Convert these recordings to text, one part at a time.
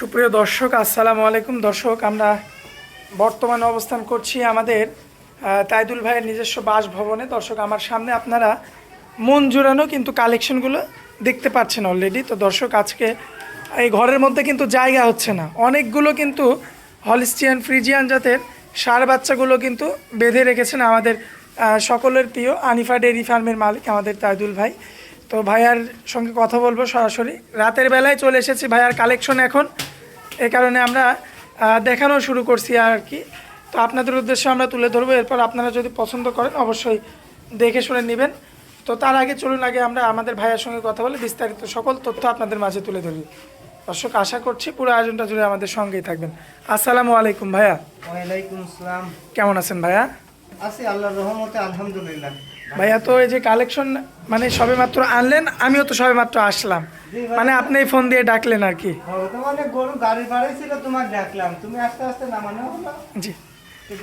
সুপ্রিয় দর্শক, আসসালামু আলাইকুম। দর্শক, আমরা বর্তমানে অবস্থান করছি আমাদের তাইদুল ভাইয়ের নিজস্ব বাসভবনে। দর্শক, আমার সামনে আপনারা মন জুড়ানো কিন্তু কালেকশনগুলো দেখতে পাচ্ছেন অলরেডি তো দর্শক, আজকে এই ঘরের মধ্যে কিন্তু জায়গা হচ্ছে না। অনেকগুলো কিন্তু হলিস্টিয়ান ফ্রিজিয়ান জাতের সার বাচ্চাগুলো কিন্তু বেঁধে রেখেছেন আমাদের সকলের প্রিয় আনিফা ডেয়ারি ফার্মের মালিক আমাদের তাইদুল ভাই। তো ভাইয়ার সঙ্গে কথা বলব সরাসরি। রাতের বেলায় চলে এসেছি ভাইয়ার কালেকশন এখন। এ কারণে আমরা দেখানো শুরু করছি আর কি। তো আপনাদের উদ্দেশ্যে আমরা তুলে ধরবো এরপর আপনারা যদি পছন্দ করেন অবশ্যই দেখে শুনে নেবেন। তো তার আগে চলুন আগে আমরা আমাদের ভাইয়ার সঙ্গে কথা বলে বিস্তারিত সকল তথ্য আপনাদের মাঝে তুলে ধরি। দর্শক আশা করছি পুরো আয়োজনটা জুড়ে আমাদের সঙ্গেই থাকবেন। আসসালামু আলাইকুম ভাইয়া। ওয়ালাইকুম আসসালাম। কেমন আছেন ভাইয়া? আছি আল্লাহর রহমতে আলহামদুলিল্লাহ। ভাইয়া তো এই যে কালেকশন মানে সবে মাত্র আনলেন আমিও তো সবে মাত্র আসলাম। মানে আপনি ফোন দিয়ে ডাকলেন আর কি। অনেক গরু গাড়ি ভাড়াই ছিল তোমার ডাকলাম তুমি আস্তে আস্তে নামানো হলো। জি।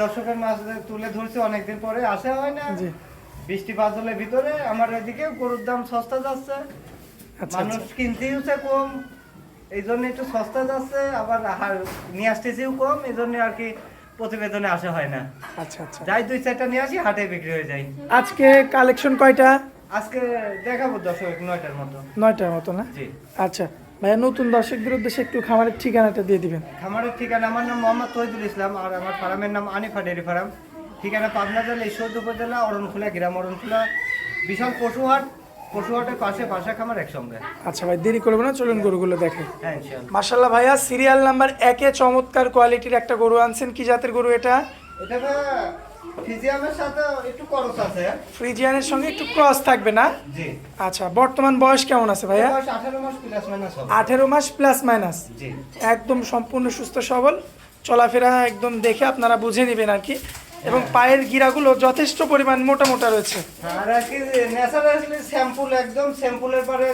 দর্শকের মাঝে তুলে ধরছি অনেকদিন পরে আসা হয় না। জি। বৃষ্টি বাদলের ভিতরে আমার এদিকে গরুর দাম সস্তা যাচ্ছে। আচ্ছা মানুষ আচ্ছা কিনতেইছে কম। এই জন্য একটু সস্তা যাচ্ছে আবার নিয়ে আসতেছিও কম। এই জন্য আর কি প্রতিবেদনে আসা হয় না। আচ্ছা আচ্ছা। যাই দুই চারটা নিয়ে আসি হাটে বিক্রি হয়ে যায়। আজকে কালেকশন কয়টা? আজকে দেখাবো দর্শক নয়টার মতো। নয়টার মতো না? জি। আচ্ছা ভাইয়া নতুন দর্শকদের উদ্দেশ্যে একটু খামারের ঠিকানাটা দিয়ে দিবেন। খামারের ঠিকানা আমার নাম মোহাম্মদ তহিদুল ইসলাম আর আমার ফার্মের নাম আনিফা ডেয়ারি ফার্ম। ঠিকানা পাবনা জেলা ঈশ্বরদ উপজেলা অরণখোলা গ্রাম অরণখোলা বিশাল পশুহাট পশুহাটের পাশে বাসা খামার একসঙ্গে। আচ্ছা ভাই দেরি করব না চলুন গরুগুলো দেখে। হ্যাঁ ইনশাল্লাহ মার্শাল্লাহ ভাইয়া সিরিয়াল নাম্বার একে চমৎকার কোয়ালিটির একটা গরু আনছেন। কি জাতের গরু এটা? এটা ফিজিয়ামের সাথে একটু খরচ আছে। ফ্রিজিয়ানের সঙ্গে একটু ক্রস থাকবে না? জি। আচ্ছা বর্তমান বয়স কেমন আছে ভাইয়া? বয়স আঠারো মাস প্লাস মাইনাস হবে। আঠেরো মাস প্লাস মাইনাস জি। একদম সম্পূর্ণ সুস্থ সবল। চলাফেরা একদম দেখে আপনারা বুঝে নেবেন আর কি। এবং পায়ের গিরাগুলো যথেষ্ট পরিমাণ মোটা মোটা রয়েছে। আর কি ন্যাচারালি স্যাম্পুল একদম স্যাম্পুলের পরে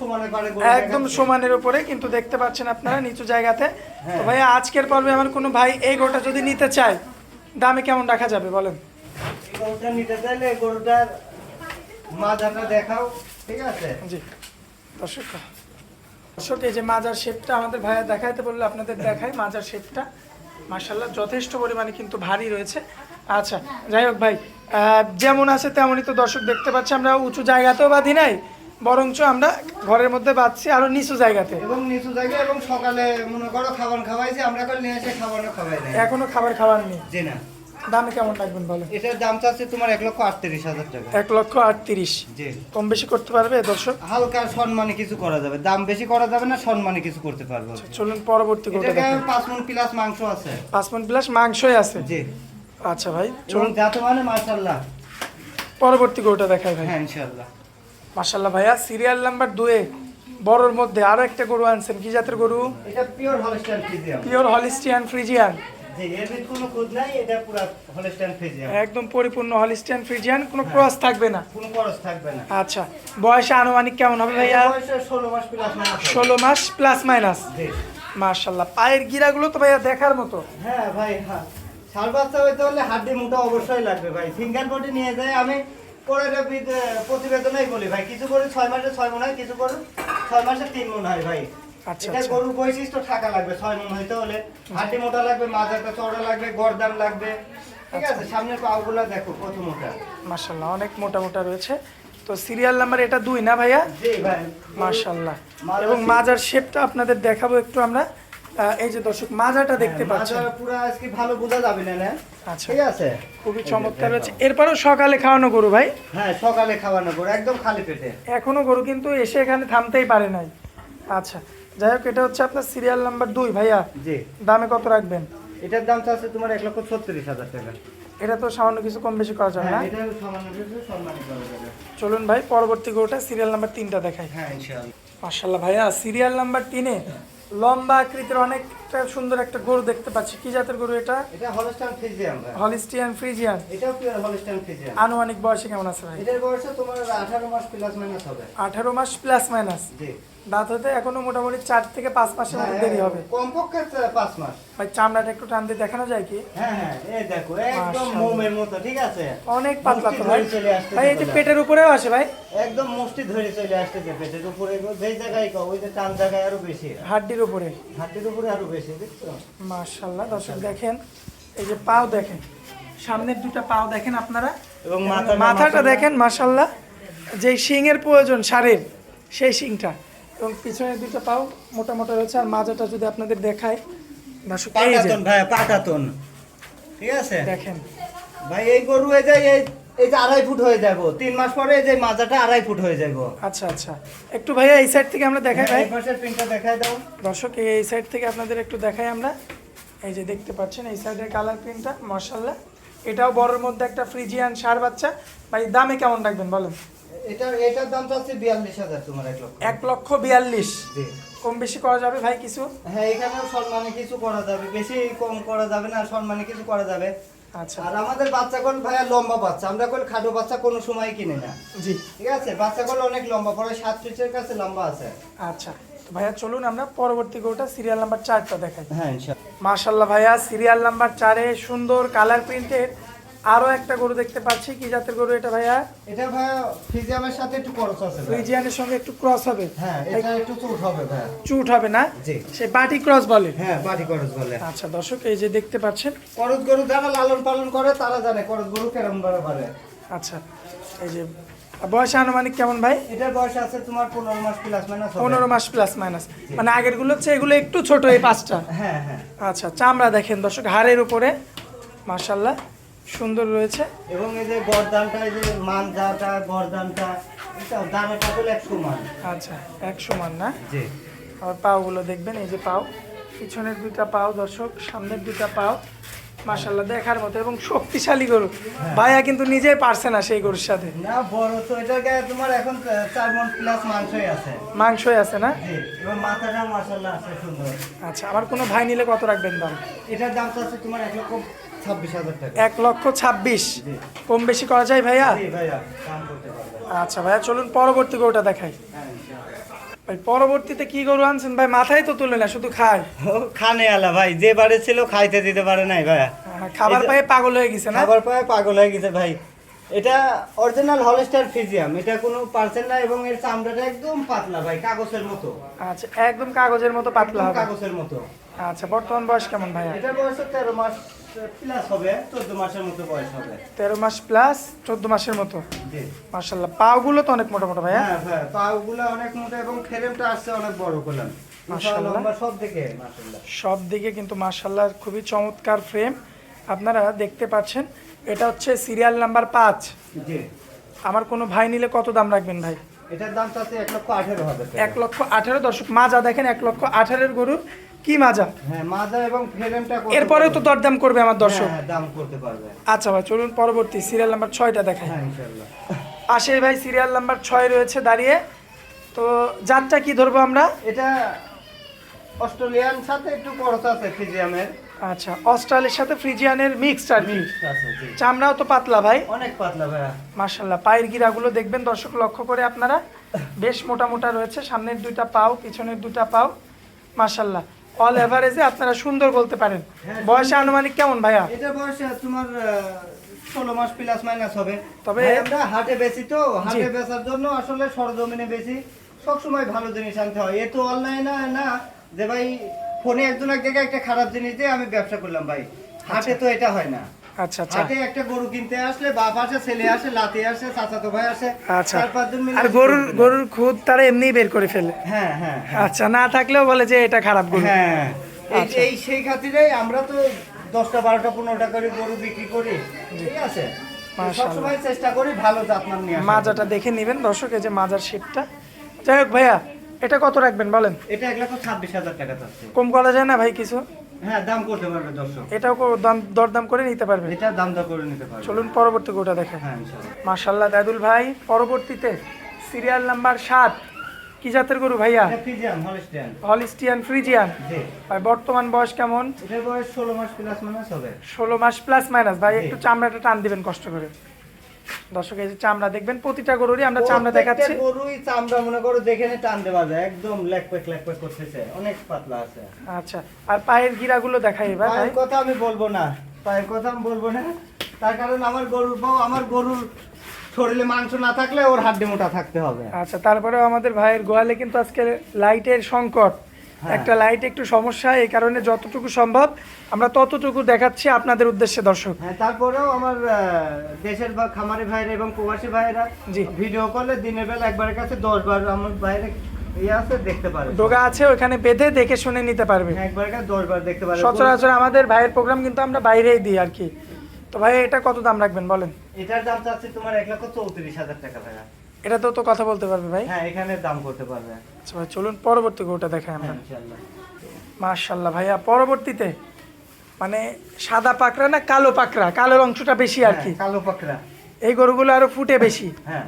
সমানের পরে একদম সমানের উপরে কিন্তু দেখতে পাচ্ছেন আপনারা নিচু জায়গাতে। তো ভাইয়া আজকের পর্বে আমার কোনো ভাই এই গোটা যদি নিতে চায় দামে কেমন রাখা যাবে বলেন? গরুটা নিতে চাইলে এই গরুটার মাজাটা দেখাও ঠিক আছে? জি দর্শক। দর্শক এই যে মাজার শেপটা আমাদের ভাইয়া দেখাইতে বললে আপনাদের দেখায় মাজার শেপটা। মার্শাল্লাহ যথেষ্ট পরিমাণে কিন্তু ভারী রয়েছে। আচ্ছা যাই হোক ভাই যেমন আছে তেমনই তো দর্শক দেখতে পাচ্ছি আমরা উঁচু জায়গাতেও বাঁধি নাই বরঞ্চ আমরা ঘরের মধ্যে বাঁধছি আরও নিচু জায়গাতে। এবং নিচু জায়গা এবং সকালে মনে করো খাবার খাওয়াইছি আমরা নিয়ে এসে খাবারও খাওয়াই এখনও খাবার খাওয়ার নেই জি না। দামে কেমন রাখবেন বলেন? এটার দাম চাচ্ছে তোমার এক লক্ষ আটত্রিশ হাজার টাকা। এক লক্ষ আটত্রিশ। জি। কম বেশি করতে পারবে দর্শক? হালকা সম্মানে কিছু করা যাবে। দাম বেশি করা যাবে না সম্মানে কিছু করতে পারব চলুন পরবর্তী দেখেন। পাঁচ মন প্লাস মাংস আছে। পাঁচ মিনিট প্লাস মাংসই আছে? জি। আচ্ছা ভাই চলুন। যাতে মানে মার্শাল্লাহ পরবর্তী গোটা দেখাই ভাই। হ্যাঁ ইনশাল্লাহ মার্শাল্লাহ ভাইয়া সিরিয়াল নাম্বার দুয়ে বড়র মধ্যে আরও একটা গরু আনছেন। কি জাতের গরু? এটা pure Holstein Friesian pure Holstein Friesian একদম পরিপূর্ণ হলিস্টিয়ান ফ্রিজিয়ান কোনো ক্রস থাকবে না। কোনো খরচ থাকবে না। আচ্ছা বয়সে আনুমানিক কেমন হবে ভাইয়া? ষোলো মাস প্লাস মাইনাস ষোলো মাস প্লাস মাইনাস জি। মার্শাল্লাহ পায়ের গিরাগুলো তো ভাইয়া দেখার মতো। হ্যাঁ ভাই হ্যাঁ। সার বাচ্চা হইতে হলে হাড্ডি মোটা অবশ্যই লাগবে ভাই। ফিঙ্গার বডি নিয়ে যায় আমি পরে প্রতিবেদনেই বলি ভাই। কিছু করে ছয় মাসে ছয় মন হয় কিছু করে ছয় মাসে তিন মন হয় ভাই। এটা আচ্ছা। গরুর বৈশিষ্ট্য থাকা লাগবে ছয় মন হইতে হলে। হাড্ডি মোটা লাগবে মাজাটা চওড়া লাগবে গরদান লাগবে। ঠিক আচ্ছা। আছে সামনের পাগুলা দেখো কত মোটা মার্শাল্লাহ অনেক মোটা মোটা রয়েছে। তো সিরিয়াল নাম্বার এটা দুই না ভাইয়া? মার্শাল্লাহ এবং মাজার শেপটা আপনাদের দেখাবো একটু আমরা। এই যে দর্শক মাজাটা দেখতে হ্যাঁ, পাচ্ছেন পুরো আজকে ভালো বোঝা যাবে না না? আচ্ছা। ঠিক আছে? খুবই চমৎকার রয়েছে। এরপরেও সকালে খাওয়ানো গরু ভাই? হ্যাঁ সকালে খাওয়ানো গরু একদম খালি পেটে। এখনও গরু কিন্তু এসে এখানে থামতেই পারে নাই। আচ্ছা যাই হোক এটা হচ্ছে আপনার সিরিয়াল নাম্বার দুই ভাইয়া। জি। দামে কত রাখবেন? এটার দাম চাচ্ছে তোমার এক লক্ষ ছত্রিশ হাজার টাকা। এটা তো সামান্য কিছু কম বেশি করা যাবে না? হ্যাঁ এটা সামান্য কিছু সম্মানিত করা যাবে। চলুন ভাই পরবর্তী গরুটা সিরিয়াল নাম্বার তিনটা দেখাই। হ্যাঁ ইনশাআল্লাহ। মার্শাল্লাহ ভাইয়া সিরিয়াল নাম্বার তিনে লম্বা আকৃতির অনেকটা সুন্দর একটা গরু দেখতে পাচ্ছি। কি জাতের গরু এটা? এটা হলস্টাইন ফিজিয়াম ভাই হলিস্টিয়ান ফ্রিজিয়ান এটাও পিওর হলস্টাইন ফিজিয়াম আনুমানিক বয়সে কেমন আছে ভাই? এটার বয়সে তোমার আঠারো মাস প্লাস মাইনাস হবে। আঠারো মাস প্লাস মাইনাস জি। দাঁত হতে এখনও মোটামুটি চার থেকে পাঁচ মাসের মতো দেরি হবে। হ্যাঁ, কমপক্ষে পাঁচ মাস। ভাই চামড়াটা একটু টান দিয়ে দেখানো যায় কি? হ্যাঁ হ্যাঁ এই দেখো একদম মোমের মতো ঠিক আছে? অনেক পাতলা তো ভাই। ভাই এই যে পেটের উপরেও আসে ভাই। একদম মুষ্টি ধরে চলে আসতেছে পেটের উপরে। যেই জায়গায় কও, ওই যে টান জায়গায় আরও বেশি। হাড্ডির উপরে। হাতের উপরে আরও বেশি দেখছ? মাশাল্লাহ দর্শক দেখেন এই যে পাও দেখেন সামনের দুটো পাও দেখেন আপনারা? এবং মাথাটা মাশাআল্লাহ। দেখেন মাশাল্লাহ যে শিংয়ের প্রয়োজন সারের সেই শিংটা। এবং পিছনের দুটো পাও মোটা মোটা রয়েছে আর মাজাটা যদি আপনাদের দেখায় পাটাতন ভাই পাটাতন। ঠিক আছে? দেখেন। ভাই এই গরু এই যে এই এই যে আড়াই ফুট হয়ে যাব। তিন মাস পরে এই যে মাজাটা আড়াই ফুট হয়ে যাব। আচ্ছা আচ্ছা। একটু ভাইয়া এই সাইড থেকে আমরা দেখাই ভাই। এই পাশের পিনটা দেখাই দাও। দর্শক এই সাইড থেকে আপনাদের একটু দেখাই আমরা। এই যে দেখতে পাচ্ছেন এই সাইডের কালার প্রিন্টটা মার্শাল্লাহ এটাও বড়ের মধ্যে একটা ফ্রিজিয়ান সার বাচ্চা। ভাই দামে কেমন রাখবেন বলেন? এটা এটার দাম চাচ্ছি বিয়াল্লিশ হাজার তোমার এক লক্ষ। এক লক্ষ বিয়াল্লিশ। জি। কম বেশি করা যাবে ভাই কিছু? হ্যাঁ এখানেও সম্মানে কিছু করা যাবে। বেশি কম করা যাবে না সম্মানে কিছু করা যাবে। আচ্ছা। আর আমাদের বাচ্চা কোন ভাইয়া লম্বা বাচ্চা। আমরা কোন খাটো বাচ্চা কোনো সময় কিনে না। জি। ঠিক আছে? বাচ্চা কোন অনেক লম্বা সাত ফিটের কাছে লম্বা আছে। আচ্ছা। তো ভাইয়া চলুন আমরা পরবর্তী সিরিয়াল নাম্বার চারটা দেখাই। হ্যাঁ ভাইয়া সিরিয়াল নাম্বার চারে সুন্দর কালার প্রিন্টের আরও একটা গরু দেখতে পাচ্ছি। কি জাতের গরু এটা ভাইয়া? এটা ভাইয়া ফিজিয়ামের সাথে একটু খরচ আছে ভাই। ফ্রিজিয়ানের সঙ্গে একটু ক্রস হবে। হ্যাঁ এটা একটু চুট হবে ভাইয়া। চুট হবে না? জি। সে বাটি ক্রস বলে। হ্যাঁ বাড়ি খরচ বলে। আচ্ছা দর্শক এই যে দেখতে পাচ্ছেন। করজ গরু যারা লালন পালন করে তারা জানে করজ গরু কেমন ভাবে পারে আচ্ছা এই যে বয়স আনুমানিক কেমন ভাই? এটার বয়স আছে তোমার পনেরো মাস প্লাস মাইনাস পনেরো মাস প্লাস মাইনাস মানে আগেরগুলো হচ্ছে এগুলো একটু ছোট এই পাঁচটা। হ্যাঁ হ্যাঁ। আচ্ছা চামড়া দেখেন দর্শক হাড়ের উপরে। মার্শাল্লাহ সুন্দর রয়েছে। এবং এই যে গরদানটা এই যে মানজাটা গরদানটা এটা দানাটা হলো এক সমান। আচ্ছা এক সমান না? জি। আবার পাওগুলো দেখবেন এই যে পাও। পিছনের দুইটা পাও দর্শক সামনের দুইটা পাও। মার্শাল্লাহ দেখার মতো এবং শক্তিশালী গরু। ভাইয়া কিন্তু নিজেই পারছে না সেই গরুর সাথে। না বড় তো এটা গায়ে তোমার এখন আহ, চার মন প্লাস মাংসই আছে। মাংসই আছে না? জি এবং মাথাটা মাসাল্লাহ আছে সুন্দর। আচ্ছা আমার কোনো ভাই নিলে কত রাখবেন দাম? এটার দাম তো আছে তোমার এক লক্ষ এক লক্ষ ছাব্বিশ। কম বেশি করা যায় ভাইয়া? আচ্ছা ভাইয়া চলুন পরবর্তী গরুটা দেখাই। হ্যাঁ ভাই পরবর্তীতে কি গরু আনছেন? ভাই মাথায় তো তুলে না শুধু খায়। খানে আলা ভাই যে বাড়ি ছিল খাইতে দিতে পারে নাই ভাইয়া। খাবার পায়ে পাগল হয়ে গেছে না? খাবার পায়ে পাগল হয়ে গেছে ভাই। এটা অরিজিনাল হলস্টার ফিজিয়াম এটা কোনো পার্সেন্ট না এবং এর চামড়াটা একদম পাতলা ভাই কাগজের মতো। আচ্ছা একদম কাগজের মতো পাতলা কাগজের মতো। আচ্ছা বর্তমান বয়স কেমন ভাইয়া? এটার বয়স তেরো মাস। প্লাস হবে চোদ্দ মাসের মতো বয়স হবে। তেরো মাস প্লাস চোদ্দ মাসের মতো? জি। মার্শাল্লাহ পাগুলো তো অনেক মোটা মোটা ভাইয়া। হ্যাঁ পাগুলো অনেক মোটা এবং ফ্রেমটা আসছে অনেক বড় করলাম সব দিকে কিন্তু মার্শাল্লাহ খুবই চমৎকার ফ্রেম আপনারা দেখতে পাচ্ছেন এটা হচ্ছে সিরিয়াল নাম্বার পাঁচ। আমার কোনো ভাই নিলে কত দাম রাখবেন ভাই? এটার দাম তো আছে এক লক্ষ আঠেরো টাকা। এক লক্ষ আঠারো দর্শক মাজা দেখেন এক লক্ষ আঠারোর গরুর কি মাজা? হ্যাঁ মাজা এবং ফ্রেমটা এরপরেও তো দরদাম করবে আমার দর্শক। হ্যাঁ দাম করতে পারবে। আচ্ছা ভাই চলুন পরবর্তী সিরিয়াল নাম্বার ছয়টা দেখাই। হ্যাঁ ইনশাআল্লাহ। পাশে ভাই সিরিয়াল নাম্বার ছয় রয়েছে দাঁড়িয়ে। তো যারটা কি ধরবো আমরা? এটা অস্ট্রেলিয়ান সাথে একটু খরচ আছে ফিজিয়ামের আচ্ছা অস্ট্রালের সাথে ফ্রিজিয়ানের মিক্সড আর কি। আছে চামড়াও তো পাতলা ভাই। অনেক পাতলা ভাইয়া। মার্শাল্লাহ পায়ের গিরাগুলো দেখবেন দর্শক লক্ষ্য করে আপনারা। বেশ মোটা মোটা রয়েছে সামনের দুইটা পাও পিছনের দুইটা পাও। মার্শাল্লাহ অল এভারেজে আপনারা সুন্দর বলতে পারেন। হ্যাঁ, বয়সে আনুমানিক কেমন ভাইয়া? এটা বয়সে তোমার ষোলো মাস প্লাস মাইনাস হবে। তবে- তবে আমরা হাটে বেশি তো হাটে বেচার জন্য আসলে সরজমিনে বেশি। সবসময় ভালো জিনিস আনতে হয়। এ তো অনলাইনে না যে ভাই ফোনে একজন এক জায়গায় একটা খারাপ জিনিস দিয়ে আমি ব্যবসা করলাম ভাই। হাটে তো এটা হয় না। আচ্ছা আচ্ছা। হাটে একটা গরু কিনতে আসলে বাপ আসে ছেলে আসে লাতি আসে চাচাতো ভাই আসে আচ্ছা। চার পাঁচজন মিলে আর গরুর গরুর খুদ তারা এমনিই বের করে ফেলে। হ্যাঁ হ্যাঁ আচ্ছা না থাকলেও বলে যে এটা খারাপ গরু। হ্যাঁ। এই- আচ্ছা। সেই খাতিরে আমরা তো দশটা বারোটা পনেরোটা করে গরু বিক্রি করি। ঠিক আছে? সবসময় চেষ্টা করি ভালো জাতমান নিয়ে মাজাটা দেখে নেবেন দর্শক এই যে মাজার শেপটা। যাই হোক ভাইয়া এটা কত রাখবেন বলেন? এটা এক লক্ষ ছাব্বিশ হাজার টাকা কম করা যায় না ভাই কিছু? হ্যাঁ দাম করতে পারবে দর্শক। এটাও দাম দরদাম করে নিতে পারবে? এটা দাম দর করে নিতে পারবে। চলুন পরবর্তী গোটা দেখেন হ্যাঁ দাদুল ভাই পরবর্তীতে সিরিয়াল নাম্বার সাত। কি জাতের গরু ভাইয়া? হলস্টিয়ান। ফ্রিজিয়ান। ভাই বর্তমান বয়স কেমন? এটার বয়স ষোলো মাস প্লাস মাইনাস হবে। ষোলো মাস প্লাস মাইনাস ভাই একটু চামড়াটা টান দিবেন কষ্ট করে। দর্শক এই যে চামড়া দেখবেন প্রতিটা গরুরই আমরা চামড়া দেখাচ্ছি। গরুই চামড়া মনে করো দেখে নে টান দেওয়া যায় একদম লেকপেক লেকপেক করতেছে অনেক পাতলা আছে। আচ্ছা আর পায়ের গিরাগুলো দেখাই এবার ভাই। পায়ের কথা আমি বলব না পায়ের কথা আমি বলব না। তার কারণ আমার গরুর বউ আমার গরুর শরীরে মাংস না থাকলে ওর হাড্ডি মোটা থাকতে হবে। আচ্ছা তারপরেও আমাদের ভাইয়ের গোয়ালে কিন্তু আজকে লাইটের সংকট। একটা লাইট একটু সমস্যা এই কারণে যতটুকু সম্ভব আমরা ততটুকু দেখাচ্ছি আপনাদের উদ্দেশ্যে দর্শক। হ্যাঁ তারপরেও আমার দেশের বা খামারি ভাইরা এবং প্রবাসী ভাইরা জি। ভিডিও করলে দিনের বেলা একবারের কাছে দশ বার আমার বাইরে ইয়ে ডোগা আছে ওখানে বেঁধে দেখে শুনে নিতে পারবে। হ্যাঁ, সচরাচর আমাদের ভাইয়ের প্রোগ্রাম কিন্তু আমরা বাইরেই দিই আর কি। তো ভাই এটা কত দাম রাখবেন বলেন? এটার দাম চাচ্ছি তোমার এক লক্ষ চৌত্রিশ হাজার টাকা ভাইয়া। এটা তো তো কথা বলতে পারবে ভাই? হ্যাঁ এখানে দাম করতে পারবে। আচ্ছা ভাই চলুন পরবর্তী গরুটা দেখাই আমরা। হ্যাঁ ইনশাল্লাহ মার্শাল্লাহ ভাইয়া পরবর্তীতে মানে সাদা পাকড়া না কালো পাকড়া? কালোর অংশটা বেশি আর কি? হ্যাঁ, কালো পাকড়া। এই গরুগুলো আরও ফুটে বেশি? হ্যাঁ।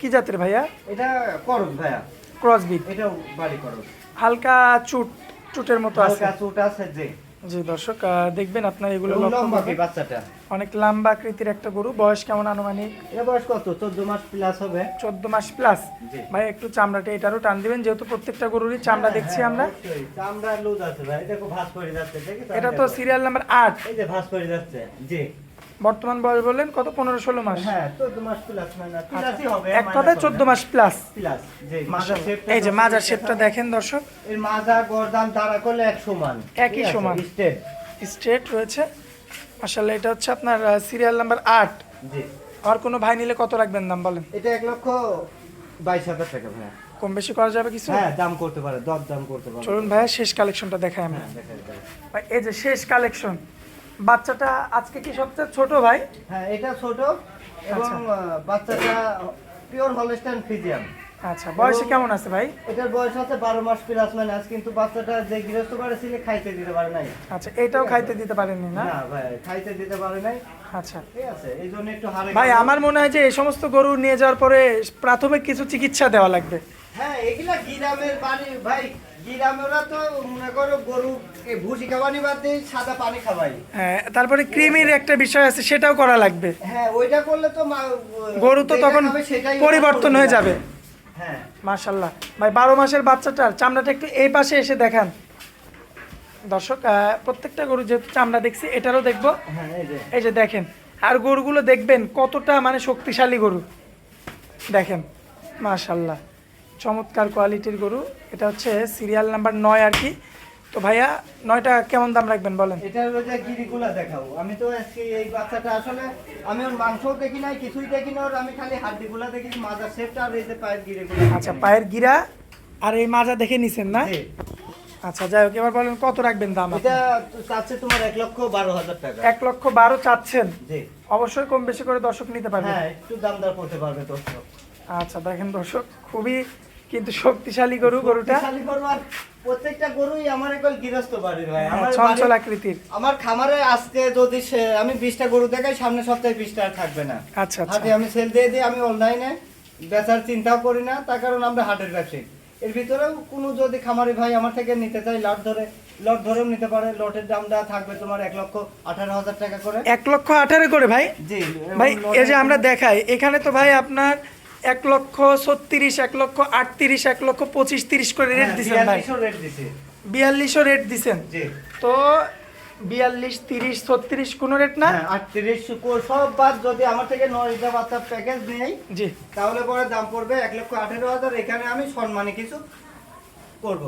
কি জাতের ভাইয়া? এটা করুন ভাইয়া। ক্রসবিট এটাও বাড়ি করুন হালকা চুট চুটের মতো আছে। হালকা চুট আছে যে। জি দর্শক দেখবেন আপনার এগুলো। বাচ্চাটা? অনেক লম্বা আকৃতির একটা গরু। বয়স কেমন আনুমানিক? এটা বয়স কত? চোদ্দ মাস প্লাস হবে। চোদ্দ মাস প্লাস ভাই একটু চামড়াটা এটারও টান দিবেন যেহেতু প্রত্যেকটা গরুরই চামড়া দেখছি হ্যাঁ, আমরা। চামড়া লুজ আছে ভাই। দেখো ভাস করে যাচ্ছে এটা তো সিরিয়াল নাম্বার আট। এই যে ভাস করে যাচ্ছে। জি। বর্তমান বয়স বললেন কত? পনেরো ষোলো মাস। হ্যাঁ চোদ্দ মাস প্লাস প্লাসই হবে এক কথায় চোদ্দ মাস প্লাস এই যে মাজার শেপটা দেখেন দর্শক। এর মাজা গরদান করলে এক সমান। একই সমান। স্টেট রয়েছে। মাসাল্লাহ এটা হচ্ছে আপনার সিরিয়াল নাম্বার আট। জি। আর কোনো ভাই নিলে কত রাখবেন দাম বলেন? এটা এক লক্ষ বাইশ হাজার টাকা ভাইয়া। কম বেশি করা যাবে কিছু? হ্যাঁ দাম করতে পারে দর দাম করতে পারে। চলুন ভাইয়া শেষ কালেকশনটা দেখাই আমরা হ্যাঁ। ভাই, এই যে শেষ কালেকশন বাচ্চাটা আজকে কি সবচেয়ে ছোট ভাই? হ্যাঁ এটা ছোট এবং আচ্ছা। বাচ্চাটা পিওর হলস্টাইন ফিজিয়াম আচ্ছা বয়সে কেমন আছে ভাই? এটার বয়স আছে বারো মাস প্লাস মাইনাস কিন্তু বাচ্চাটা যে গৃহস্থ করে ছিল খাইতে দিতে পারে নাই। আচ্ছা এটাও খাইতে দিতে পারেননি না? না ভাই খাইতে দিতে পারে নাই। আচ্ছা। ঠিক আছে এই জন্য একটু হারে ভাই আমার মনে হয় যে এই সমস্ত গরু নিয়ে যাওয়ার পরে প্রাথমিক কিছু চিকিৎসা দেওয়া লাগবে। হ্যাঁ এগুলা গিরামের বাড়ি ভাই গিরামেরা তো মনে করো গরু ভুসি খাওয়ানি বাদ দিয়ে সাদা পানি খাওয়াই হ্যাঁ তারপরে ক্রিমির একটা বিষয় আছে সেটাও করা লাগবে। হ্যাঁ ওইটা করলে তো গরু তো তখন পরিবর্তন হয়ে যাবে। হ্যাঁ। মাশাল্লাহ। ভাই বারো মাসের বাচ্চাটার চামড়াটা একটু এই পাশে এসে দেখান। দর্শক প্রত্যেকটা গরু যেহেতু চামড়া দেখছি এটারও দেখব। হ্যাঁ এই যে। এই যে দেখেন আর গরুগুলো দেখবেন কতটা মানে শক্তিশালী গরু। দেখেন মাশাল্লাহ। চমৎকার কোয়ালিটির গরু। এটা হচ্ছে সিরিয়াল নাম্বার নয় আর কি। তো ভাইয়া নয়টা কেমন দাম রাখবেন বলেন? এটার যে গিরিগুলা দেখাও আমি তো আজকে এই বাচ্চাটা আসলে আমি ওর মাংসও দেখি নাই কিছুই দেখি না ওর। আমি খালি হাড্ডিগুলা দেখি মাজার শেপটা আর এই যে পায়ের গিরিগুলা আচ্ছা পায়ের গিরা আর এই মাজা দেখে নিছেন না। আচ্ছা যাই হোক এবার বলেন কত রাখবেন দাম? এটা চাচ্ছে তোমার এক লক্ষ বারো হাজার টাকা। এক লক্ষ বারো চাচ্ছেন? জি। অবশ্যই কম বেশি করে দর্শক নিতে পারবে। হ্যাঁ একটু দাম দর করতে পারবে তো আচ্ছা দেখেন দর্শক খুবই কিন্তু শক্তিশালী গরু গরুটা। শক্তিশালী গরু আর প্রত্যেকটা গরুই আমার একবার গৃহস্থ বাড়ির ভাই। হ্যাঁ, আমার চঞ্চল আকৃতির। আমার খামারে আজকে যদি আমি বিশটা গরু দেখাই সামনে সপ্তাহে বিশটা আর থাকবে না। আচ্ছা আচ্ছা। আমি সেল দিয়ে দিই আমি অনলাইনে বেচার চিন্তাও করি না তার কারণ আমরা হাটের ব্যবসায়ী। এর ভিতরেও কোনো যদি খামারি ভাই আমার থেকে নিতে চাই লট ধরে লট ধরেও নিতে পারে লটের দামটা থাকবে তোমার এক লক্ষ আঠারো হাজার টাকা করে। এক লক্ষ আঠারো করে ভাই? জি ভাই এই যে আমরা দেখাই এখানে তো ভাই আপনার এক লক্ষ ছত্রিশ এক লক্ষ আটত্রিশ এক লক্ষ পঁচিশ তিরিশ করে রেট হ্যাঁ, দিচ্ছেন ভাই। 4200 রেট দিছি। বিয়াল্লিশও রেট দিছেন। জি। তো বিয়াল্লিশ তিরিশ ছত্রিশ কোনো রেট না? হ্যাঁ আটত্রিশ সব বাদ যদি আমার থেকে নয় বাচ্চা প্যাকেজ নেই জি। তাহলে পরে দাম পড়বে এক লক্ষ আঠেরো হাজার। এখানে আমি সম্মানী কিছু করব।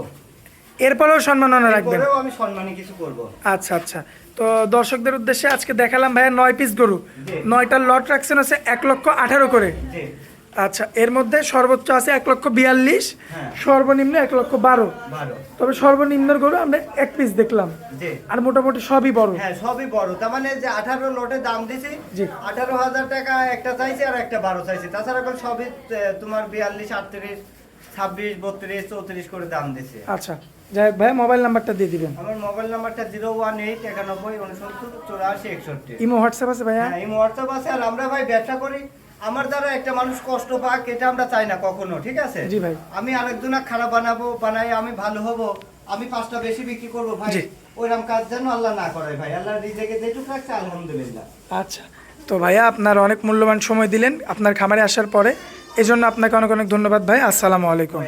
এরপরেও সম্মাননা রাখবেন। আমি সম্মানী কিছু করব। আচ্ছা আচ্ছা। তো দর্শকদের উদ্দেশ্যে আজকে দেখালাম ভাইয়া নয় পিস গরু। জি। নয়টার লট রাখছেন হচ্ছে এক লক্ষ আঠারো করে। জি। আচ্ছা এর মধ্যে সর্বোচ্চ আছে এক লক্ষ বিয়াল্লিশ হ্যাঁ। সর্বনিম্ন এক লক্ষ বারো। তবে সর্বনিম্নের গরু আমরা এক পিস দেখলাম। আর মোটামুটি সবই বড়। হ্যাঁ সবই বড়। তার মানে যে আঠারো লটে দাম দিছি। আঠারো হাজার টাকা একটা চাইছি আর একটা বারো চাইছি। তাছাড়া এখন সবই তোমার বিয়াল্লিশ আটত্রিশ ছাব্বিশ বত্রিশ চৌত্রিশ করে দাম দিছে। আচ্ছা যাই হোক ভাই মোবাইল নাম্বারটা দিয়ে দিবেন। আমার মোবাইল নাম্বারটা জিরো ওয়ান এইট একানব্বই উনসত্তর চৌরাশি একষট্টি। ইমো হোয়াটসঅ্যাপ আছে ভাইয়া? হ্যাঁ এই হোয়াটসঅ্যাপ আছে। আর আমরা ভাই ব্যবসা করি আমার দ্বারা একটা মানুষ কষ্ট পাক এটা আমরা চাই না কখনো ঠিক আছে? জি ভাই। আমি আরেকজনা খারাপ বানাবো বানাই আমি ভালো হব আমি পাঁচটা বেশি বিক্রি করব ভাই। ওইরকম কাজ যেন আল্লাহ না করে ভাই আল্লাহ রিজেকে যেটুকু রাখছে আলহামদুলিল্লাহ। আচ্ছা তো ভাইয়া আপনার অনেক মূল্যবান সময় দিলেন আপনার খামারে আসার পরে এজন্য আপনাকে অনেক অনেক ধন্যবাদ ভাই আসসালামু আলাইকুম।